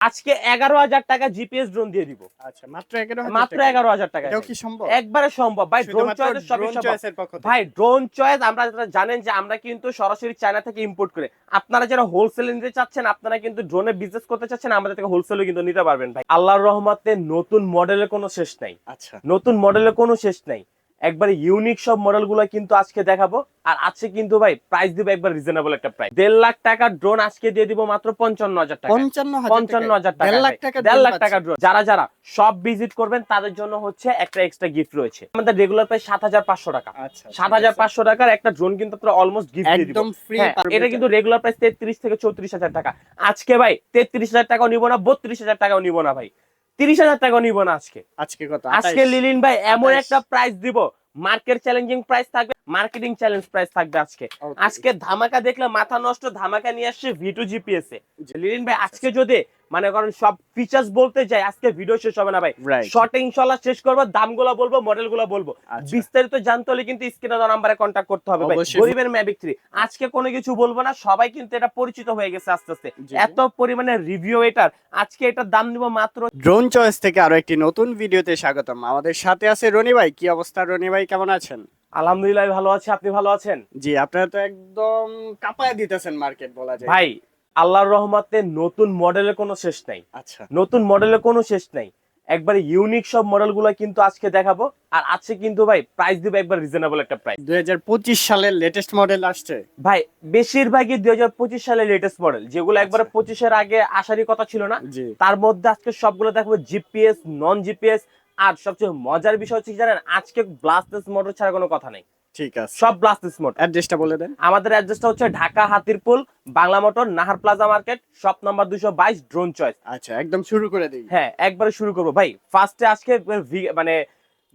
আজকে এগারো হাজার টাকা জিপিএস ড্রোন দিয়ে দিব। আচ্ছা মাত্র এগারো মাত্র এগারো হাজার টাকা। কি সম্ভব? একবারে সম্ভব। ভাই ড্রোন চয়েস সবই সম্ভব। ভাই ড্রোন চয়েস আমরা যেটা জানেন যে আমরা কিন্তু সরাসরি চায়না থেকে ইম্পোর্ট করে আপনারা যারা হোলসেল নিতে চাচ্ছেন আপনারা কিন্তু ড্রোনে বিজনেস করতে চাচ্ছেন আমাদের থেকে হোলসেলও কিন্তু নিতে পারবেন। ভাই আল্লাহর রহমতে নতুন মডেলের কোনো শেষ নাই। আচ্ছা। নতুন মডেলের কোনো শেষ নাই। একবারে ইউনিক সব মডেলগুলো কিন্তু আজকে দেখাবো। আর আজকে কিন্তু ভাই প্রাইস দিব একবার রিজনেবল একটা প্রাইস দেড় লাখ টাকার ড্রোন আজকে দিয়ে দিব মাত্র পঞ্চান্ন হাজার টাকা পঞ্চান্ন হাজার টাকা দেড় লাখ। টাকা ড্রোন যারা যারা সব ভিজিট করবেন তাদের জন্য হচ্ছে একটা এক্সট্রা গিফট রয়েছে। আমাদের রেগুলার প্রাইস সাত হাজার পাঁচশো টাকা। আচ্ছা সাত হাজার পাঁচশো টাকার একটা ড্রোন কিন্তু আপনারা অলমোস্ট গিফট দিয়ে দিব। হ্যাঁ, এটা কিন্তু রেগুলার প্রাইস তেত্রিশ থেকে চৌত্রিশ হাজার টাকা। আজকে ভাই তেত্রিশ হাজার টাকাও নিব না বত্রিশ হাজার টাকাও নিব না ভাই। তিরিশ হাজার টাকা নিব না আজকে। আজকে কত? আজকে লিলিন ভাই এমন একটা প্রাইস দিব। মার্কেট চ্যালেঞ্জিং প্রাইস থাকবে মার্কেটিং চ্যালেঞ্জ প্রাইস থাকবে আজকে। আজকে ধামাকা দেখলে মাথা নষ্ট ধামাকা নিয়ে আসছে ভিটু জিপিএস এ। লিলিন ভাই আজকে যদি মানে কারণ সব ফিচার্স বলতে যাই আজকে ভিডিও শেষ হবে না ভাই. শর্ট ইনশাল্লাহ শেষ করব দামগুলো বলব মডেলগুলো বলব। আচ্ছা। বিস্তারিত জানতে হলে কিন্তু স্ক্রিনে দেওয়া নাম্বারে কন্ট্যাক্ট করতে হবে ভাই। গরিবের ম্যাবিক থ্রি আজকে কোনো কিছু বলব না সবাই কিন্তু এটা পরিচিত হয়ে গেছে আস্তে আস্তে। এত পরিমাণে রিভিউ এটার। আজকে এটার দাম নিব মাত্র ড্রোন চয়েস থেকে আরও একটি নতুন ভিডিওতে স্বাগতম। আমাদের সাথে আছে রনি ভাই। কি অবস্থা রনি ভাই? কেমন আছেন? আলহামদুলিল্লাহ ভালো আছে। আপনি ভালো আছেন? জি আপনারা তো একদম কাঁপায় দিতেছেন মার্কেট বলা যায়। ভাই আল্লাহর রহমতে নতুন মডেলের কোনো শেষ নাই। আচ্ছা। নতুন মডেলের কোনো শেষ নাই। একবারে ইউনিক সব মডেলগুলো কিন্তু আজকে দেখাবো। আর আজকে কিন্তু ভাই প্রাইস দিব একবার রিজনেবল একটা প্রাইস দুই সালের লেটেস্ট মডেল আসছে। ভাই বেশিরভাগই দুই হাজার পঁচিশ সালের লেটেস্ট মডেল যেগুলো একবারে আচ্ছা। পঁচিশের আগে আসারই কথা ছিল না। তার মধ্যে আজকে সবগুলো দেখাবো জিপিএস নন জিপিএস আর সবচেয়ে মজার বিষয় হচ্ছে কি জানেন আজকে ব্লাস্টেস মোটর ছাড়া কোনো কথা নেই। ঠিক আছে। সব ব্লাস্টেস মোটর অ্যাড্রেসটা বলে দেন। আমাদের অ্যাড্রেসটা হচ্ছে Dhaka Hatirpul Bangla motor Nahar plaza market shop number দুশো বাইশ ড্রোন চয়েস আচ্ছা একদম শুরু করে দিই। হ্যাঁ একবারে শুরু করব। ভাই ফার্স্টে আজকে মানে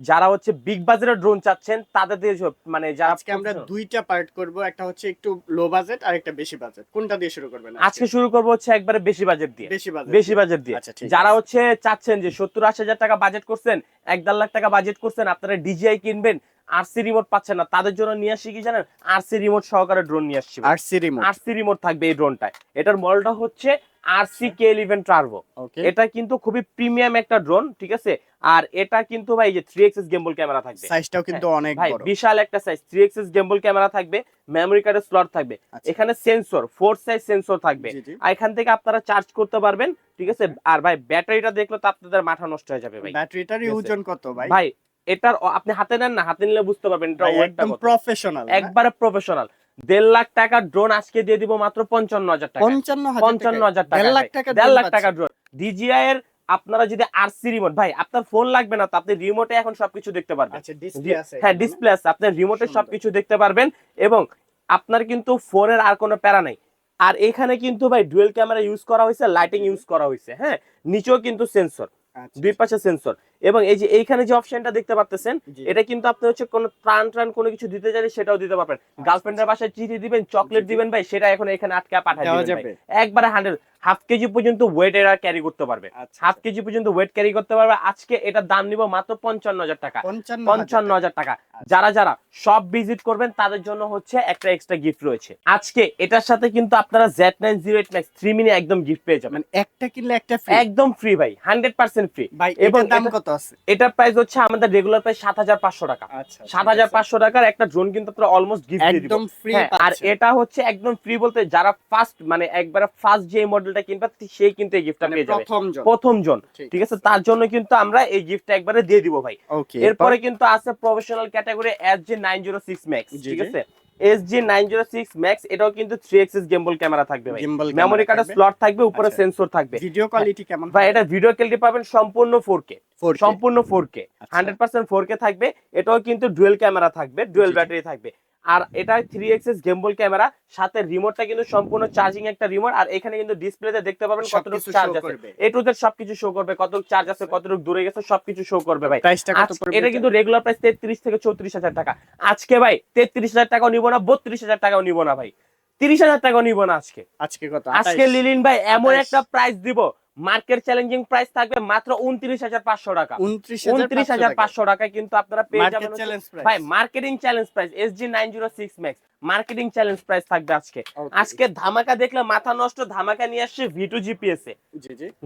যারা হচ্ছে বিগ বাজারের ড্রোন চাচ্ছেন তাদের দিয়ে মানে যারা আজকে আমরা দুইটা পার্ট করব। একটা হচ্ছে একটু লো বাজেট আর একটা বেশি বাজেট কোনটা দিয়ে শুরু করবেন আজকে? শুরু করব হচ্ছে একবারে বেশি বাজেট দিয়ে। বেশি বাজেট বেশি বাজেট দিয়ে। আচ্ছা যারা হচ্ছে চাচ্ছেন যে সত্তর আশি হাজার টাকা বাজেট করছেন এক দেড় লাখ টাকা বাজেট করছেন আপনারা ডিজিআই কিনবেন আরসি রিমোট পাচ্ছেন না। তাদের জন্য নিয়ে আসছি কি জানেন? আরসি রিমোট সহকারে ড্রোন নিয়ে আসছি। আরসি রিমোট আরসি রিমোট থাকবে এই ড্রোনটায় এটার মডেলটা হচ্ছে RC K eleven turbo okay এটা কিন্তু খুবই প্রিমিয়াম একটা ড্রোন ঠিক আছে? আর এটা কিন্তু ভাই যে থ্রি এক্সএস গেম্বল ক্যামেরা থাকবে। সাইজটাও কিন্তু অনেক বড়। বিশাল একটা size three XS gimbal camera থাকবে মেমোরি কার্ডের স্লট থাকবে। আচ্ছা। এখানে সেন্সর ফোর সাইজ সেন্সর থাকবে। আর এখান থেকে আপনারা চার্জ করতে পারবেন ঠিক আছে? আর ভাই ব্যাটারিটা দেখলে তো আপনাদের মাথা নষ্ট হয়ে যাবে ভাই। ব্যাটারিটার ওজন কত ভাই? ভাই এটার আপনি হাতে নেন না হাতে নিলে বুঝতে পারবেন এটা একদম প্রফেশনাল একবারে প্রফেশনাল দেড় লাখ টাকার ড্রোন আজকে দিয়ে দিব মাত্র পঞ্চান্ন হাজার টাকা পঞ্চান্ন হাজার টাকা দেড় লাখ। টাকা দেড় লাখ টাকা ড্রোন ডিজিআই এর আপনারা যদি আরসি রিমোট ভাই আপনার ফোন লাগবে না তো আপনি রিমোটে এখন সবকিছু দেখতে পারবেন। আচ্ছা হ্যাঁ ডিসপ্লে আছে। আপনার রিমোটে সবকিছু দেখতে পারবেন এবং আপনার কিন্তু ফোনের আর কোনো প্যারা নাই। আর এখানে কিন্তু ভাই ডুয়েল ক্যামেরা ইউজ করা হয়েছে লাইটিং ইউজ করা হয়েছে হ্যাঁ? নিচেও কিন্তু সেন্সর আচ্ছা, দুই পাশে সেন্সর এবং এই যে এইখানে যে অপশনটা দেখতে পাচ্ছেন এটা কিন্তু আপনি হচ্ছে কোনো ত্রাণ ত্রাণ কোনো কিছু দিতে চাইলে সেটাও দিতে পারবেন। গার্লফ্রেন্ডের বাসায় চিঠি দিবেন চকলেট দিবেন ভাই সেটা এখন এখানে আটকে পাঠিয়ে দিবেন যাবে? একবারে হান্ড্রেড হাফ কেজি পর্যন্ত ওয়েট এরা ক্যারি করতে পারবে। আচ্ছা, হাফ কেজি পর্যন্ত ওয়েট ক্যারি করতে পারবে আজকে এটার দাম নিব মাত্র পঞ্চান্ন হাজার টাকা। পঞ্চান্ন হাজার টাকা। যারা যারা সব ভিজিট করবেন তাদের জন্য হচ্ছে একটা এক্সট্রা গিফট রয়েছে। আজকে এটার সাথে কিন্তু আপনারা Z nine zero eight max three mini একদম গিফট পেয়ে যাবেন। মানে একটা কিনলে একটা ফ্রি একদম ফ্রি ভাই হান্ড্রেড পার্সেন্ট ফ্রি এবং দাম কত? আছে। এটার প্রাইস হচ্ছে আমাদের রেগুলার প্রাইস সাত হাজার পাঁচশো টাকা। আচ্ছা সাত হাজার পাঁচশো টাকার একটা ড্রোন কিন্তু আপনারা অলমোস্ট গিফট দিয়ে দিব। একদম ফ্রি হ্যাঁ, আর এটা হচ্ছে একদম ফ্রি বলতে যারা ফার্স্ট মানে একবারে ফার্স্ট যে মডেলটা কিনবে সেই কিন্তু এই গিফটটা পেয়ে যাবে। প্রথম জন। প্রথম জন ঠিক আছে। তার জন্য কিন্তু আমরা এই গিফটটা একবারে দিয়ে দিব ভাই। এরপরে কিন্তু আছে professional category S G nine zero six max ঠিক আছে? S G nine zero six max এটাও কিন্তু থ্রি এক্সিস গেম্বল ক্যামেরা থাকবে ভাই। মেমরি কার্ডের স্লট থাকবে। উপরে আচ্ছা। সেন্সর থাকবে। ভিডিও কোয়ালিটি কেমন ভাই এটা ভিডিও কোয়ালিটি পাবেন সম্পূর্ণ ফোর কে 4K সম্পূর্ণ ফোর কে আচ্ছা। হান্ড্রেড পার্সেন্ট ফোর কে থাকবে। এটাও কিন্তু ডুয়েল ক্যামেরা থাকবে ডুয়েল। ব্যাটারি থাকবে। আর এটা থ্রি এক্সেস গেম্বল ক্যামেরা সাথে রিমোটটা কিন্তু সম্পূর্ণ চার্জিং একটা রিমোট আর এখানে কিন্তু ডিসপ্লেতে দেখতে পাবেন কতটুকু চার্জ আছে। এ টু জেড সবকিছু শো করবে কতটুকু চার্জ আছে কতটুকু দূরে গেছে সবকিছু শো করবে ভাই। এটা কিন্তু রেগুলার প্রাইস তেত্রিশ থেকে চৌত্রিশ হাজার টাকা। আজকে ভাই তেত্রিশ হাজার টাকাও নিব না বত্রিশ হাজার টাকাও নিব না ভাই। তিরিশ হাজার টাকাও নিব না আজকে। আজকে কত? আজকে লিলিন ভাই এমন একটা প্রাইস দিব মার্কেট চ্যালেঞ্জিং প্রাইস থাকবে মাত্র উনত্রিশ হাজার পাঁচশো টাকা। উনত্রিশ হাজার পাঁচশো টাকা কিন্তু আপনারা পেয়ে যাবেন ভাই marketing challenge price S G nine zero six max marketing challenge price থাকবে আজকে। আজকে ধামাকা দেখলে মাথা নষ্ট ধামাকা নিয়ে আসছে ভি টু জিপিএস এ।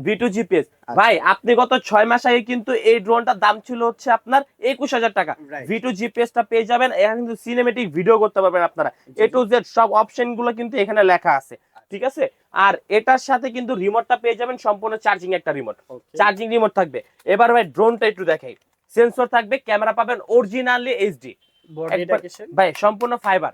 V two GPS. ভাই আপনি গত ছয় মাস আগে কিন্তু এই ড্রোনটার দাম ছিল হচ্ছে আপনার একুশ হাজার টাকা. ভি টু জিপিএস টা পেয়ে যাবেন এখানে কিন্তু সিনেমেটিক ভিডিও করতে পারবেন আপনারা। এ টু জেড সব অপশনগুলো কিন্তু এখানে লেখা আছে। ঠিক আছে? আর এটার সাথে কিন্তু রিমোটটা পেয়ে যাবেন সম্পূর্ণ চার্জিং একটা রিমোট চার্জিং রিমোট থাকবে। এবার ভাই ড্রোনটা একটু দেখাই। সেন্সর থাকবে ক্যামেরা পাবেন অরিজিনালি এইচডি ভাই সম্পূর্ণ ফাইবার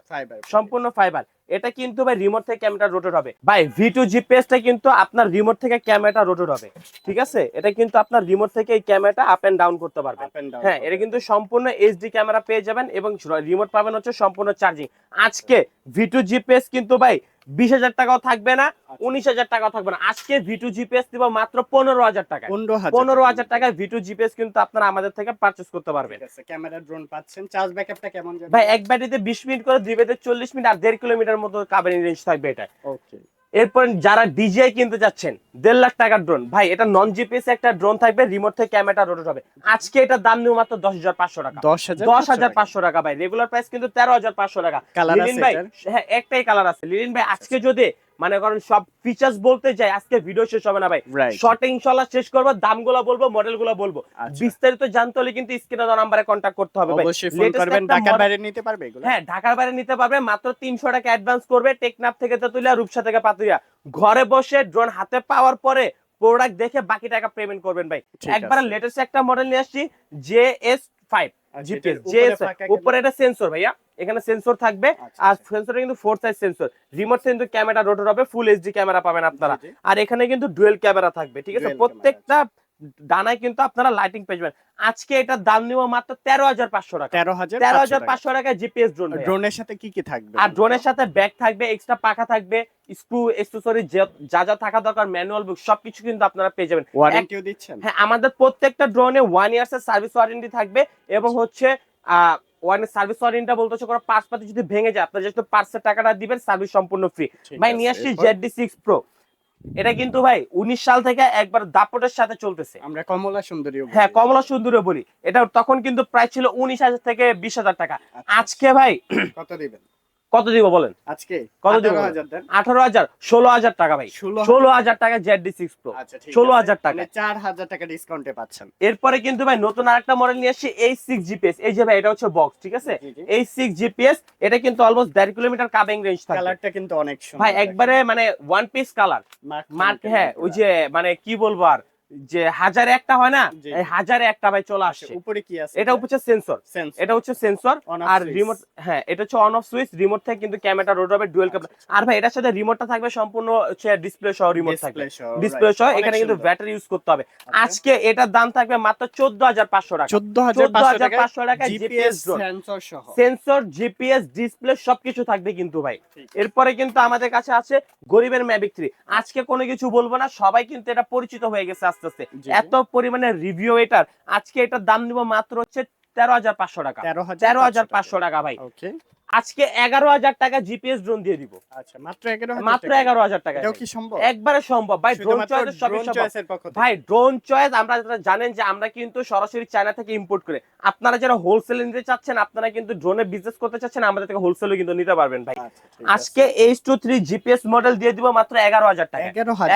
সম্পূর্ণ ফাইবার এটা কিন্তু ভাই রিমোট থেকে ক্যামেরা রোটেট হবে। ভাই ভি টু জিপিএসটা কিন্তু আপনার রিমোট থেকে ক্যামেরাটা রোটেট হবে। ঠিক আছে? এটা কিন্তু আপনার রিমোট থেকে এই ক্যামেরাটা আপ এন্ড ডাউন করতে পারবেন। হ্যাঁ এটা কিন্তু সম্পূর্ণ এইচডি ক্যামেরা পেয়ে যাবেন এবং রিমোট পাবেন হচ্ছে সম্পূর্ণ চার্জিং আজকে ভি টু জিপিএস কিন্তু ভাই বিশ হাজার টাকাও থাকবে না উনিশ হাজার টাকাও থাকবে না। আজকে ভিটু জিপিএস দিব মাত্র পনেরো হাজার টাকা পনেরো হাজার পনেরো হাজার টাকায় ভি টু জিপিএস কিন্তু আপনারা আমাদের থেকে পারচেস করতে পারবেন। ক্যামেরা ড্রোন পাচ্ছেন। চার্জ ব্যাকআপটা কেমন ভাই এক ব্যাটারিতে বিশ মিনিট করে দুই ব্যাটারি চল্লিশ মিনিট আর দেড় কিলোমিটার মতো কাভারিং রেঞ্জ থাকবে এটা ওকে এরপর যারা ডিজিআই কিনতে যাচ্ছেন দেড় লাখ টাকার ড্রোন ভাই এটা নন জিপিএস একটা ড্রোন থাকবে রিমোট থেকে ক্যামেরা রোটেট হবে। আজকে এটার দাম নিউ মাত্র দশ হাজার পাঁচশো টাকা। দশ হাজার দশ হাজার পাঁচশো টাকা ভাই। রেগুলার প্রাইস কিন্তু তেরো হাজার পাঁচশো টাকা। লিলিন ভাই হ্যাঁ একটাই কালার আছে। লিলিন ভাই আজকে যদি মানে কারণ সব ফিচার্স বলতে যাই আজকে ভিডিও শেষ হবে না ভাই. শর্টে ইনশাল্লাহ শেষ করব দামগুলো বলব মডেলগুলো বলব। আচ্ছা। বিস্তারিত জানতে হলে কিন্তু স্ক্রিনে দেওয়া নাম্বারে কন্ট্যাক্ট করতে হবে ভাই। ঢাকার বাইরে নিতে পারবে এগুলো? হ্যাঁ ঢাকার বাইরে নিতে পারবে মাত্র তিনশো টাকা অ্যাডভান্স করবে টেকনাফ থেকে তেতুলিয়া রূপসা থেকে পাতুরিয়া। ঘরে বসে ড্রোন হাতে পাওয়ার পরে প্রোডাক্ট দেখে বাকি টাকা পেমেন্ট করবেন ভাই। একবার লেটেস্ট একটা মডেল নিয়ে আসছি J S five GPS J উপরে এস উপরে এটা সেন্সর ভাইয়া। এখানে সেন্সর থাকবে আচ্ছা, আর আচ্ছা। সেন্সরে কিন্তু ফোর সাইজ সেন্সর রিমোট কিন্তু ক্যামেরা রোটর হবে ফুল এইচডি ক্যামেরা পাবেন আপনারা। আর এখানে কিন্তু ডুয়েল ক্যামেরা থাকবে ঠিক আছে? প্রত্যেকটা ডানায় কিন্তু আপনারা লাইটিং পেয়ে যাবেন। আজকে এটার দাম নিব মাত্র তেরো হাজার পাঁচশো টাকা। তেরো হাজার তেরো হাজার পাঁচশো টাকায় জিপিএস ড্রোন ড্রোনের সাথে কি কি থাকবে? আর ড্রোনের সাথে ব্যাগ থাকবে এক্সট্রা পাখা থাকবে স্ক্রু এক্সেসরি যা যা থাকা দরকার ম্যানুয়াল বুক সবকিছু কিন্তু আপনারা পেয়ে যাবেন। ওয়ারেন্টিও দিচ্ছেন? হ্যাঁ আমাদের প্রত্যেকটা ড্রোনে ওয়ান ইয়ার্স এর সার্ভিস ওয়ারেন্টি থাকবে এবং হচ্ছে ওয়ান সার্ভিস ওয়ারেন্টিটা বলতে হচ্ছে কোনো পার্টস পাতি যদি ভেঙে যায় আপনার জাস্ট পার্টসের টাকাটা দিবেন সার্ভিস সম্পূর্ণ ফ্রি ভাই নিয়ে আসছি? জেডডি সিক্স প্রো এটা কিন্তু ভাই উনিশ সাল থেকে একবার দাপটের সাথে চলতেছে। আমরা কমলা সুন্দরী হ্যাঁ কমলা সুন্দরী বলি। এটা তখন কিন্তু প্রায় ছিল উনিশ হাজার থেকে বিশ হাজার টাকা। আজকে ভাই কত দিবেন? কত দিব বলেন? আজকে কত দিবেন? 18,000 দেন। আঠারো হাজার ষোলো হাজার টাকা ভাই। ষোলো হাজার। টাকা জেডডি সিক্স প্রো আচ্ছা 16,000 আছে। টাকা। মানে 4000 টাকা ডিসকাউন্টে পাচ্ছেন। এরপরে কিন্তু ভাই নতুন আরেকটা মডেল নিয়ে আসছি এই সিক্স জিপিএস এই যে ভাই এটা হচ্ছে বক্স ঠিক আছে। এই সিক্স জিপিএস এটা কিন্তু অলমোস্ট দেড় কিলোমিটার কাবিং রেঞ্জ থাকে কালারটা কিন্তু অনেক ভাই একবারে মানে ওয়ান পিস কালার মার্ক হ্যাঁ ওই যে মানে কি বলব আর? যে হাজারে একটা হয় না এই হাজারে একটা ভাই চলে আসছে উপরে কি আছে? এটা হচ্ছে সেন্সর এটা হচ্ছে সেন্সর আর রিমোট হ্যাঁ এটা হচ্ছে অন অফ সুইচ রিমোট থেকে কিন্তু ক্যামেরা রোড হবে ডুয়েল ক্যামেরা আর ভাই এটার সাথে রিমোটটা থাকবে সম্পূর্ণ হচ্ছে ডিসপ্লে সহ রিমোট থাকবে। ডিসপ্লে সহ এখানে কিন্তু ব্যাটারি ইউজ করতে হবে। আজকে এটার দাম থাকবে মাত্র চোদ্দ হাজার পাঁচশো টাকা। 14500 টাকা 14,500 টাকা জিপিএস সেন্সর সহ। সেন্সর জিপিএস ডিসপ্লে সবকিছু থাকবে কিন্তু ভাই। এরপরে কিন্তু আমাদের কাছে আছে গরিবের ম্যাভিক থ্রি আজকে কোনো কিছু বলব না সবাই কিন্তু এটা পরিচিত হয়ে গেছে আস্তে আস্তে জি, জি। এত পরিমাণে রিভিউ এটার। আজকে এটার দাম নিব মাত্র হচ্ছে তেরো হাজার পাঁচশো টাকা। 13500 তেরো হাজার পাঁচশো টাকা। ভাই। আজকে এগারো হাজার টাকা জিপিএস ড্রোন দিয়ে দিব। আচ্ছা মাত্র 11000 মাত্র এগারো হাজার টাকা এটাও কি সম্ভব? একবারে সম্ভব। ভাই ড্রোন চয়েস সবই সম্ভব। ভাই ড্রোন চয়েস আমরা যেটা জানেন যে আমরা কিন্তু সরাসরি চায়না থেকে ইম্পোর্ট করে। আপনারা যারা হোলসেল নিতে চাচ্ছেন আপনারা কিন্তু ড্রোনে বিজনেস করতে চাচ্ছেন আমাদের থেকে হোলসেলও কিন্তু নিতে পারবেন ভাই। আচ্ছা, আজকে H two three GPS model দিয়ে দিব মাত্র এগারো হাজার টাকা।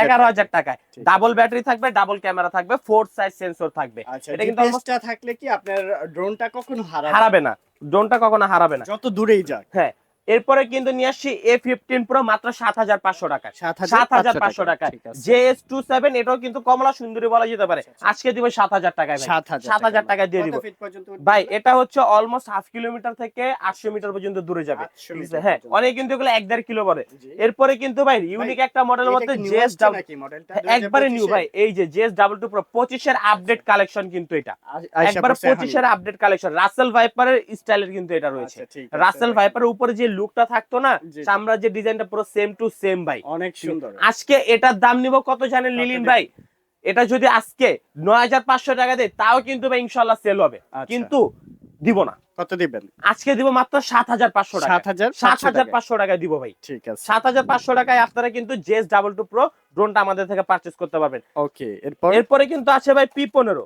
এগারো হাজার টাকায়। ডাবল ব্যাটারি থাকবে ডাবল ক্যামেরা থাকবে ফোর সাইজ সেন্সর থাকবে। আচ্ছা এটা কিন্তু থাকলে কি আপনার ড্রোনটা কখনো হারাবে না। ড্রোনটা কখনো হারাবে না। যত দূরেই যাক। হ্যাঁ এরপরে কিন্তু নিয়ে আসছি এ ফিফটিন প্রো মাত্র সাত হাজার পাঁচশো 7500 সাত হাজার পাঁচশো আছে। জে এস টু সেভেন এটাও কিন্তু কমলা সুন্দরী বলা যেতে পারে। আজকে দিব সাত হাজার টাকায় সাত হাজার টাকা দিয়ে দিব? ভাই এটা হচ্ছে অলমোস্ট হাফ কিলোমিটার থেকে আটশো মিটার পর্যন্ত দূরে যাবে। 800 ঠিক আছে? মিটার হ্যাঁ অনেক কিন্তু এগুলো এক দেড় কিলো পরে। এরপরে কিন্তু ভাই ইউনিক একটা মডেলের মধ্যে জেএস নাকি মডেলটা একবারে নিউ ভাই এই যে জেএস ডাবল টু প্রো পঁচিশের আপডেট কালেকশন কিন্তু এটা। একবার পঁচিশের আপডেট কালেকশন রাসেল ভাইপারের স্টাইলের কিন্তু এটা রয়েছে। আচ্ছা, রাসেল ভাইপারের উপরে যে লুকটা থাকতো না। চামড়ার যে ডিজাইনটা পুরো সেম টু সেম ভাই। অনেক সুন্দর। আজকে এটার দাম নিব কত জানেন লিলিন ভাই? এটা যদি আজকে নয় হাজার পাঁচশো টাকা দেয় তাও কিন্তু ভাই ইনশাল্লাহ সেল হবে। আচ্ছা। কিন্তু দিব না। কত দিবেন? আজকে দিব মাত্র সাত হাজার পাঁচশো টাকা। সাত হাজার সাত হাজার পাঁচশো টাকায় দিব ভাই। ঠিক আছে। সাত হাজার পাঁচশো টাকায় আপনারা কিন্তু জেস ডাবল টু প্রো ড্রোনটা আমাদের থেকে পারচেস করতে পারবেন। ওকে এরপর? এরপরে কিন্তু আছে ভাই পি পনেরো।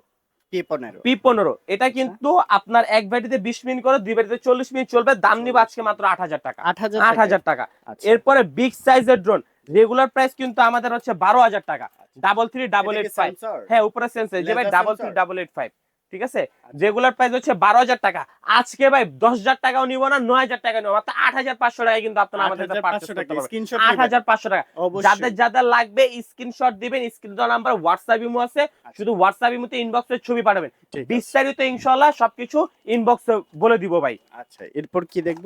পি পনেরো। এটা কিন্তু আপনার এক ব্যাটিতে বিশ মিনিট করে দুই ব্যাটিতে চল্লিশ মিনিট চলবে। দাম নিব আজকে মাত্র আট হাজার টাকা। আট হাজার আট হাজার টাকা। আচ্ছা। এরপরে বিগ সাইজের ড্রোন রেগুলার প্রাইস কিন্তু আমাদের হচ্ছে বারো হাজার টাকা। Double three double eight five হ্যাঁ উপরে সেন্সার যে ভাই double three double eight five ঠিক আছে? রেগুলার প্রাইস হচ্ছে বারো হাজার টাকা। আজকে ভাই দশ হাজার টাকাও নিবো না নয় হাজার টাকা নিবো। মাত্র আট হাজার পাঁচশো টাকা কিন্তু আপনারা আমাদের 8,500 টাকা স্ক্রিনশট আট হাজার পাঁচশো টাকা। যাদের যাদের লাগবে স্ক্রিনশট দিবেন স্ক্রিন নাম্বার হোয়াটসঅ্যাপ ইমো আছে। শুধু হোয়াটসঅ্যাপ ইমোতে ইনবক্সে ছবি পাঠাবেন। বিস্তারিত ইনশাল্লাহ সবকিছু ইনবক্সে বলে দিব ভাই। আচ্ছা এরপর কি দেখব?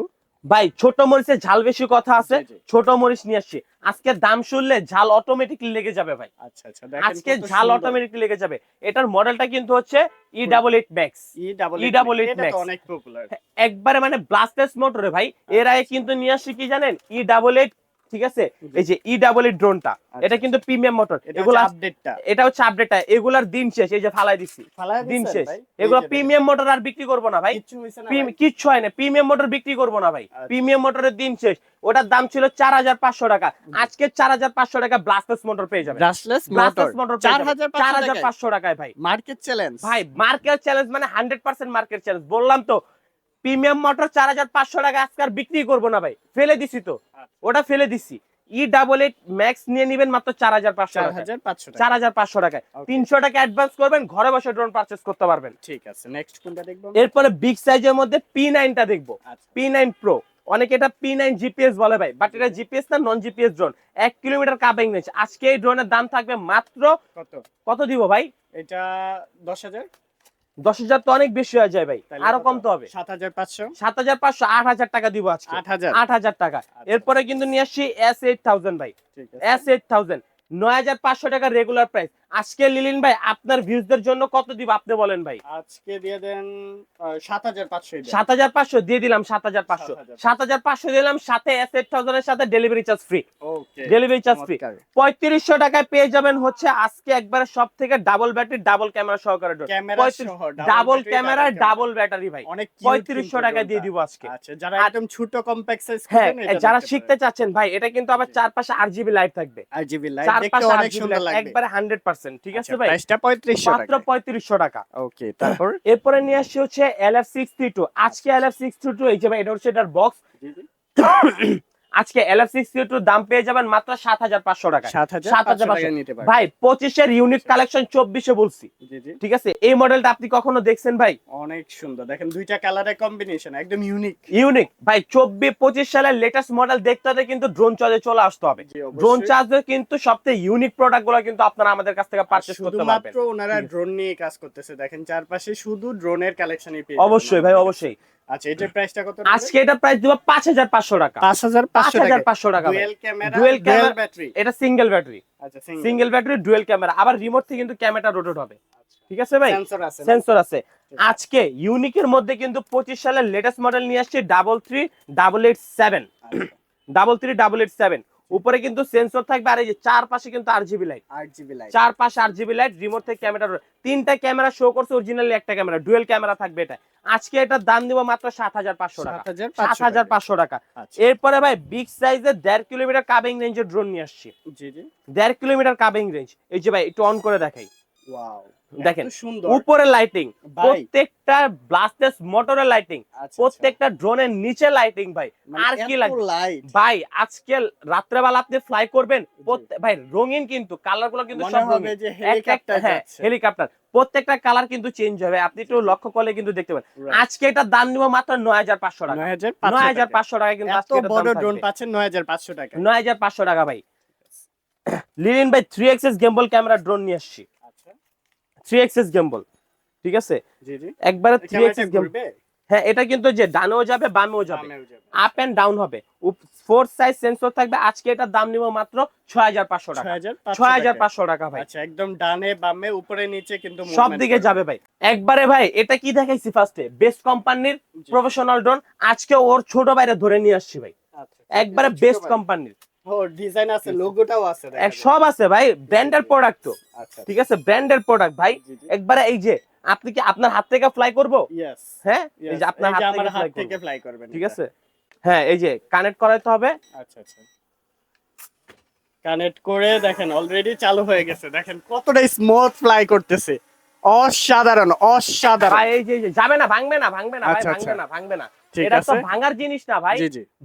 ভাই ছোট মরিচে ঝাল বেশি কথা আছে। ছোট মরিচ নিয়ে আসছি। আজকে দাম শুনলে ঝাল অটোমেটিকলি লেগে যাবে ভাই। আচ্ছা আচ্ছা আজকে ঝাল। অটোমেটিকলি লেগে যাবে। এটার মডেলটা কিন্তু হচ্ছে E double eight max E double eight max। অনেক পপুলার একবারে মানে ব্লাস্টেস মোটরে ভাই। এর আগে কিন্তু নিয়ে আসছি কি জানেন? ই ডাবল এইট ঠিক আছে? এই যে ই ডাবল এইট ড্রোনটা এটা কিন্তু প্রিমিয়াম মোটর এগুলো আপডেটটা এটা হচ্ছে আপডেটটা এগুলার দিন শেষ এই যে ফালাই দিছি। দিন শেষ। এগুলো প্রিমিয়াম মোটর আর বিক্রি করব না ভাই। কিচ্ছু হয় না। প্রিমিয়াম মোটর বিক্রি করব না ভাই। আচ্ছা। প্রিমিয়াম মোটরের দিন শেষ। ওটার দাম ছিল চার হাজার পাঁচশো টাকা। আজকে চার হাজার পাঁচশো টাকা ব্লাস্টেস মোটর পেয়ে যাবে ব্রাশলেস মোটর চার হাজার পাঁচশো টাকায়। ভাই। মার্কেট চ্যালেঞ্জ ভাই মার্কেট চ্যালেঞ্জ মানে হান্ড্রেড পার্সেন্ট মার্কেট চ্যালেঞ্জ বললাম তো প্রিমিয়াম মোটর চার হাজার পাঁচশো টাকা আজকে আর বিক্রি করব না ভাই। ফেলে দিছি তো। আচ্ছা। ওটা ফেলে দিছি। ই ডাবল এইট ম্যাক্স নিয়ে নিবেন মাত্র চার হাজার পাঁচশো চার হাজার পাঁচশো টাকায়। তিনশো টাকা অ্যাডভান্স করবেন ঘরে বসে ড্রোন পারচেস করতে পারবেন। ঠিক আছে নেক্সট কোনটা দেখব? এরপরে বিগ সাইজের মধ্যে পি নাইনটা দেখব। পি নাইন প্রো অনেকে এটা পি নাইন জিপিএস বলে ভাই বাট এটা জিপিএস না নন জিপিএস ড্রোন এক কিলোমিটার কাবিং রেঞ্জ আজকে এই ড্রোনের দাম থাকবে মাত্র কত? কত দিব ভাই? এটা দশ হাজার। দশ হাজার তো অনেক বেশি হয়ে যায় ভাই। আরও কম তো হবে। সাত হাজার পাঁচশো? সাত হাজার পাঁচশো আট হাজার টাকা দিব আজকে। আট হাজার? আট হাজার টাকা। এরপরে কিন্তু নিয়ে আসছি এস এইট থাউজেন্ড ভাই। এস এইট থাউজেন্ড নয় হাজার পাঁচশো টাকা রেগুলার প্রাইস আজকে লিলিন ভাই আপনার ভিউজদের জন্য কত দিব আপনি বলেন ভাই? আজকে দিয়ে দেন সাত হাজার পাঁচশো সাত হাজার পাঁচশো দিয়ে দিলাম সাত হাজার পাঁচশো। 7,500 সাত হাজার পাঁচশো দিলাম সাথে এস থাউজেন্ডের সাথে delivery charge free okay delivery charge free পঁয়ত্রিশশো টাকায় পেয়ে যাবেন হচ্ছে আজকে একবার সব থেকে ডাবল ব্যাটারি ডাবল ক্যামেরা সহকারে ক্যামেরা সহ ডাবল ক্যামেরা ডাবল ব্যাটারি ভাই। অনেক cute পঁয়ত্রিশশো কিন্তু টাকা দিয়ে। দিব আজকে। আচ্ছা যারা একদম ছোট কম্প্যাক্ট সাইজ হ্যাঁ যারা শিখতে চাচ্ছেন ভাই এটা কিন্তু আবার চারপাশে আট জিবি লাইট থাকবে। আর জিবি লাইট দেখতে অনেক সুন্দর লাগবে। একবারে হান্ড্রেড পার্সেন্ট ঠিক আছে আচ্ছা, ভাই? প্রাইসটা 3500 মাত্র টাকা পঁয়ত্রিশশো টাকা। ওকে তারপর? এরপরে নিয়ে আসছি হচ্ছে L F six three two আজকে L F six three two এই যে ভাই এটা হচ্ছে এটার বক্স আজকে এল এফ সিক্স টু দাম পেয়ে যাবেন মাত্র সাত হাজার পাঁচশো টাকা 7500 7,500 টাকা নিতে পারবেন। ভাই পঁচিশের ইউনিট কালেকশন চব্বিশে বলছি। জি জি। ঠিক আছে? এই মডেলটা আপনি কখনো দেখছেন ভাই? অনেক সুন্দর। দেখেন দুইটা কালারের কম্বিনেশন একদম ইউনিক ইউনিক ভাই চব্বিশ পঁচিশ সালের লেটেস্ট মডেল দেখতে হলে কিন্তু ড্রোন চার্জে চলে আসতে হবে। ড্রোন চার্জে কিন্তু সবচেয়ে ইউনিক প্রোডাক্টগুলো কিন্তু আপনারা আমাদের কাছ থেকে পারচেস করতে পারবেন। শুধুমাত্র ওনারা ড্রোন নিয়ে কাজ করতেছে। দেখেন চারপাশে শুধু ড্রোনের কালেকশনই পেয়ে অবশ্যই ভাই অবশ্যই। আচ্ছা এটার প্রাইসটা কত আজকে এটা প্রাইস দিব 5500 টাকা। 5500 টাকা। Dual camera dual camera battery এটা সিঙ্গেল ব্যাটারি আচ্ছা সিঙ্গেল ব্যাটারি ডুয়াল ক্যামেরা আবার রিমোট থেকে কিন্তু ক্যামেরাটা রোটেট হবে। ঠিক আছে ভাই? সেন্সর আছে সেন্সর আছে। আজকে ইউনিকের মধ্যে কিন্তু 25 সালের লেটেস্ট মডেল নিয়ে আসছে 33 887 33 887 উপরে কিন্তু সেন্সর থাকবে আর এই যে চার পাশে কিন্তু আর জিবি লাইট আট জিবি লাইট চার পাশে আর জিবি লাইট রিমোট থেকে ক্যামেরা তিনটা ক্যামেরা শো করছে অরিজিনালি একটা ক্যামেরা ডুয়েল ক্যামেরা থাকবে এটা। আজকে এটার দাম দিব মাত্র সাত হাজার পাঁচশো টাকা। সাত হাজার পাঁচশো টাকা। আচ্ছা। এরপরে ভাই বিগ সাইজের দেড় কিলোমিটার কাবিং রেঞ্জের ড্রোন নিয়ে আসছি। জি জি। দেড় কিলোমিটার কাবিং রেঞ্জ এই যে ভাই একটু অন করে দেখাই। ওয়াও দেখেন, উপরে লাইটিং প্রত্যেকটা ব্লাস্টেস মোটরের লাইটিং প্রত্যেকটা ড্রোনের নিচে লাইটিং ভাই। মানে আর কি লাগবে লাইট ভাই আজকে রাত্রেবেলা আপনি ফ্লাই করবেন ভাই রঙিন কিন্তু কালারগুলো কিন্তু সব রঙিন। হেলিকপ্টার হ্যাঁ যাচ্ছে। হেলিকপ্টার প্রত্যেকটা কালার কিন্তু চেঞ্জ হবে আপনি একটু লক্ষ্য করলে কিন্তু দেখতে পাবেন। আজকে এটা দাম নিব মাত্র নয় হাজার পাঁচশো টাকা। 9500 নয় হাজার টাকা। পাঁচশো টাকা। কিন্তু এত বড় ড্রোন। পাচ্ছেন 9500 টাকা। নয় হাজার পাঁচশো টাকা ভাই। লিলিন ভাই three axis gimbal camera drone নিয়ে আসছি। থ্রি এক্সেস গেম্বল ঠিক আছে? জি জি। একবারে থ্রি এক্সেস গেম্বল হ্যাঁ এটা কিন্তু যে ডানেও যাবে বামেও যাবে। আপ এন্ড ডাউন হবে। ফোর সাইজ সেন্সর থাকবে। আজকে এটার দাম নিব মাত্র ছয় হাজার পাঁচশো টাকা। 6500 ছয় হাজার টাকা। পাঁচশো টাকা ভাই। আচ্ছা একদম ডানে বামে উপরে নিচে কিন্তু সব দিকে যাবে ভাই। একবারে ভাই এটা কি দেখাইছি ফার্স্টে বেস্ট কোম্পানির প্রফেশনাল ড্রোন আজকে ওর ছোট বাইরে ধরে নিয়ে আসছি ভাই। আচ্ছা, একবারে বেস্ট কোম্পানির ও ডিজাইন আছে লোগোটাও আছে সব আছে ভাই ব্র্যান্ডের প্রোডাক্ট তো। আচ্ছা ঠিক আছে? ব্র্যান্ডের প্রোডাক্ট ভাই। একবারে এই যে আপনি কি আপনার হাত থেকে ফ্লাই করব? হ্যাঁ? এই যে আপনার হাত থেকে হাত ফ্লাই থেকে ফ্লাই করবেন ঠিক আছে? হ্যাঁ এই যে কানেক্ট করাইতে হবে। আচ্ছা আচ্ছা। কানেক্ট করে দেখেন অলরেডি চালু হয়ে গেছে। দেখেন কতটা স্মুথ ফ্লাই করতেছে। অসাধারণ অসাধারণ। এই যে যাবে না ভাঙবে না ভাঙবে না ভাই আচ্ছা, ভাঙবে আচ্ছা। না ভাঙবে না। এটা তো ভাঙার জিনিস না ভাই।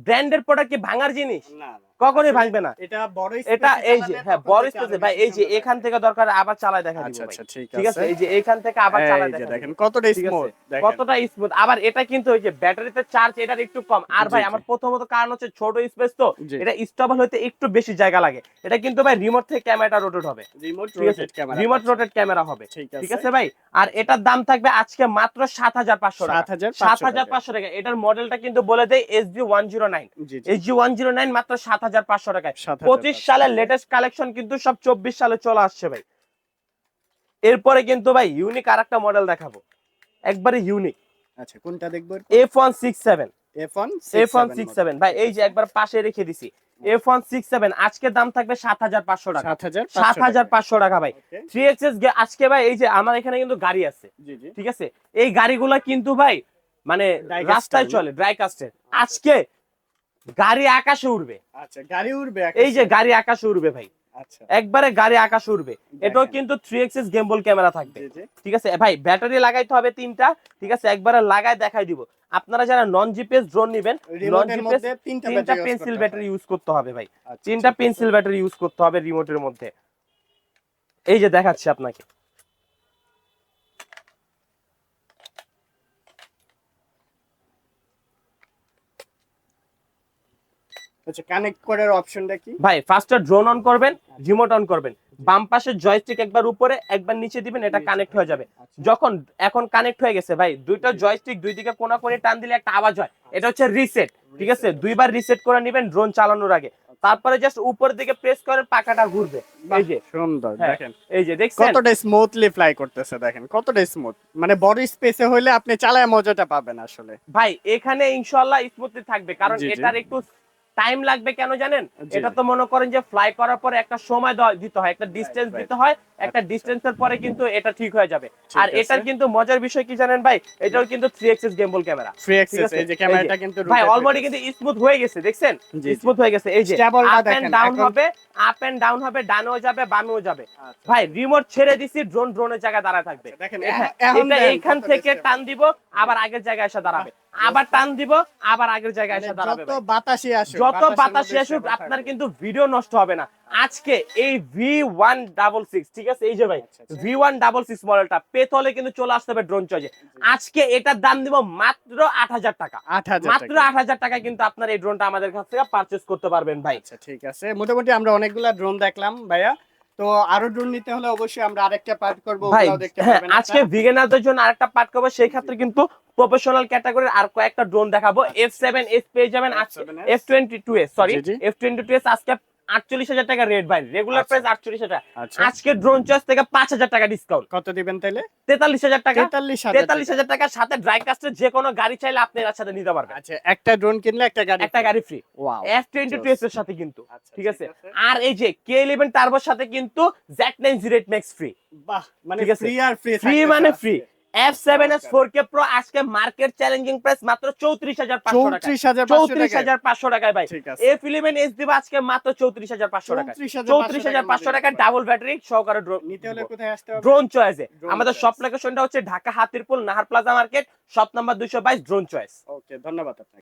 ব্র্যান্ডের প্রোডাক্ট কি ভাঙার জিনিস? না। কখনোই ভাঙবে না। এটা বড় এটা এই যে হ্যাঁ বড় স্পেসে ভাই এই যে এখান থেকে দরকার আবার চালায় দেখা দিব আচ্ছা আচ্ছা ঠিক আছে? এই যে এইখান থেকে আবার চালায় দেখা দেখেন কতটা স্মুথ কতটা স্মুথ আবার এটা কিন্তু ওই যে ব্যাটারিতে চার্জ এটার একটু কম। আর ভাই আমার প্রথমত কারণ হচ্ছে ছোট স্পেস তো এটা স্টেবল হতে একটু বেশি জায়গা লাগে। এটা কিন্তু ভাই রিমোট থেকে ক্যামেরাটা রোটেট হবে। Remote rotate camera remote rotate camera হবে। ঠিক আছে। ভাই? আর এটার দাম থাকবে আজকে মাত্র সাত হাজার পাঁচশো টাকা। 7500 পাঁচশো টাকা। এটার মডেলটা কিন্তু বলে দেয় S G one zero nine G G. S G one zero nine মাত্র সাত হাজার হাজার পাঁচশো টাকায়। পঁচিশ সালের লেটেস্ট কালেকশন কিন্তু সব চব্বিশ সালে চলে আসছে ভাই। এরপরে কিন্তু ভাই ইউনিক আর একটা মডেল দেখাবো। একবারে ইউনিক আচ্ছা কোনটা দেখব F one six seven F1 F one six seven ভাই এই যে একবার পাশে রেখে দিছি। এফ ওয়ান সিক্স সেভেন আজকে দাম থাকবে সাত হাজার পাঁচশো টাকা। সাত হাজার পাঁচশো টাকা ভাই। থ্রি এক্সএস আজকে ভাই এই যে আমার এখানে কিন্তু গাড়ি আছে। ঠিক আছে? এই গাড়িগুলা কিন্তু ভাই মানে রাস্তায় চলে। ড্রাই কাস্টের আজকে গাড়ি আকাশে উঠবে আচ্ছা গাড়ি উঠবে এই যে গাড়ি আকাশে উঠবে ভাই। আচ্ছা। একবারে গাড়ি আকাশে উঠবে এটাও কিন্তু থ্রি এক্সএস গেমবল ক্যামেরা থাকবে। ঠিক আছে? ভাই ব্যাটারি লাগাইতে হবে তিনটা। ঠিক আছে? একবারে লাগায় দেখাই দিব। আপনারা যারা নন জিপিএস ড্রোন নেবেন নন জিপিএস তিনটা পেন্সিল ব্যাটারি ইউজ করতে হবে। ভাই। আচ্ছা, তিনটা পেন্সিল ব্যাটারি ইউজ করতে হবে রিমোটের মধ্যে। এই যে দেখাচ্ছি আপনাকে। আচ্ছা কানেক্ট করার অপশনটা কি? ভাই ফার্স্টে ড্রোন অন করবেন রিমোট অন করবেন। বাম পাশের জয়স্টিক একবার উপরে একবার নিচে দিবেন এটা কানেক্ট হয়ে যাবে। আচ্ছা। যখন এখন কানেক্ট হয়ে গেছে ভাই দুইটা জয়স্টিক দুই দিকে কোনা করে টান দিলে একটা আওয়াজ হয়। এটা হচ্ছে রিসেট ঠিক আছে? দুইবার রিসেট করে নেবেন ড্রোন চালানোর আগে। তারপরে জাস্ট উপরের দিকে প্রেস করেন পাকাটা ঘুরবে। এই যে। সুন্দর হ্যাঁ, দেখেন। এই যে দেখছেন? কতটা স্মুথলি ফ্লাই করতেছে দেখেন কতটা স্মুথ মানে বড় স্পেসে হইলে আপনি চালায় মজাটা পাবেন আসলে। ভাই এখানে ইনশাআল্লাহ স্মুথলি থাকবে কারণ। এটার একটু টাইম লাগবে কেন জানেন? এটা তো মনে করেন যে ফ্লাই করার পরে একটা সময় দিতে হয় একটা ডিস্টেন্স দিতে হয় একটা। ডিস্টেন্সের পরে কিন্তু এটা ঠিক হয়ে যাবে। আর এটার কিন্তু মজার বিষয় কি জানেন ভাই? এটাও কিন্তু three axis gimbal camera free ঠিক এই যে ক্যামেরাটা কিন্তু ভাই অলরেডি কিন্তু স্মুথ হয়ে গেছে দেখছেন। স্মুথ হয়ে গেছে। এই যে আপ এন্ড ডাউন হবে আপ এন্ড ডাউন হবে ডানেও যাবে বামেও যাবে। আচ্ছা। ভাই রিমোট ছেড়ে দিছি ড্রোন ড্রোনের জায়গায় দাঁড়ায় থাকবে। আচ্ছা, দেখেন, হ্যাঁ, এখন- দেখেন এইখান থেকে টান দিব আবার আগের জায়গায় এসে দাঁড়াবে। আবার টান দিব আবার আগের জায়গায় এসে মানে দাঁড়াবে যত ভাই। বাতাসই আসুক যত বাতাসে আসুক আপনার কিন্তু ভিডিও নষ্ট হবে না। আজকে এই ভি ওয়ান ডাবল সিক্স ঠিক আছে? এই যে ভাই। ভি ওয়ান ডাবল সিক্স মডেলটা পেতলে কিন্তু চলে আসতে হবে ড্রোন চয়েজে আজকে এটার দাম দিব মাত্র আট হাজার টাকা। 8000 মাত্র টাকা। আট হাজার টাকায় কিন্তু আপনার এই ড্রোনটা আমাদের কাছ থেকে পারচেস করতে পারবেন ভাই। আচ্ছা ঠিক আছে। মোটামুটি আমরা অনেকগুলা ড্রোন দেখলাম ভাইয়া। তো আরও ড্রোন নিতে হলে অবশ্যই আমরা আরেকটা পার্ট করব ভাই দেখতে হ্যাঁ পারবেন। আজকে ভিগেনারদের জন্য আরেকটা পার্ট করব সেই ক্ষেত্রে কিন্তু প্রফেশনাল ক্যাটাগরির আর কয়েকটা ড্রোন দেখাবো। এফ সেভেন এস পেয়ে যাবেন F7S F twenty two S sorry G, G. F twenty two S আজকে আটচল্লিশ হাজার টাকা রেট ভাই। রেগুলার আচ্ছা। প্রাইস আটচল্লিশ হাজার। আজকে ড্রোন চয়েস থেকে পাঁচ হাজার টাকা ডিসকাউন্ট কত দিবেন তাইলে? তেতাল্লিশ হাজার টাকা। 43000 তেতাল্লিশ হাজার টাকার সাথে ড্রাই কাস্টের যে কোনো গাড়ি চাইলে আপনি এর সাথে নিতে পারবেন। আচ্ছা একটা ড্রোন কিনলে একটা গাড়ি একটা গাড়ি ফ্রি এফ টোয়েন্টি টু এর সাথে কিন্তু আচ্ছা, ঠিক আছে? আর এই যে কে ইলেভেন টার্বোর সাথে কিন্তু Jack nine zero eight max free বাহ মানে ফ্রি আর ফ্রি ফ্রি মানে free F seven S four K pro আজকে মার্কেট চ্যালেঞ্জিং প্রাইস মাত্র চৌত্রিশ হাজার পাঁচশো টাকা চৌত্রিশ হাজার পাঁচশো টাকায়। ভাই। ঠিক এফ ইলেভেন এস দিবা আজকে মাত্র চৌত্রিশ হাজার পাঁচশো টাকা চৌত্রিশ হাজার পাঁচশো টাকা ডাবল ব্যাটারি সহকারে নিতে হলে কোথায় আসতে হবে? ড্রোন চয়েসে আমাদের সব শপ লোকেশনটা হচ্ছে Dhaka Hatirpul Nahar plaza market shop number দুইশো বাইশ ড্রোন চয়েস ওকে ধন্যবাদ আপনাকে।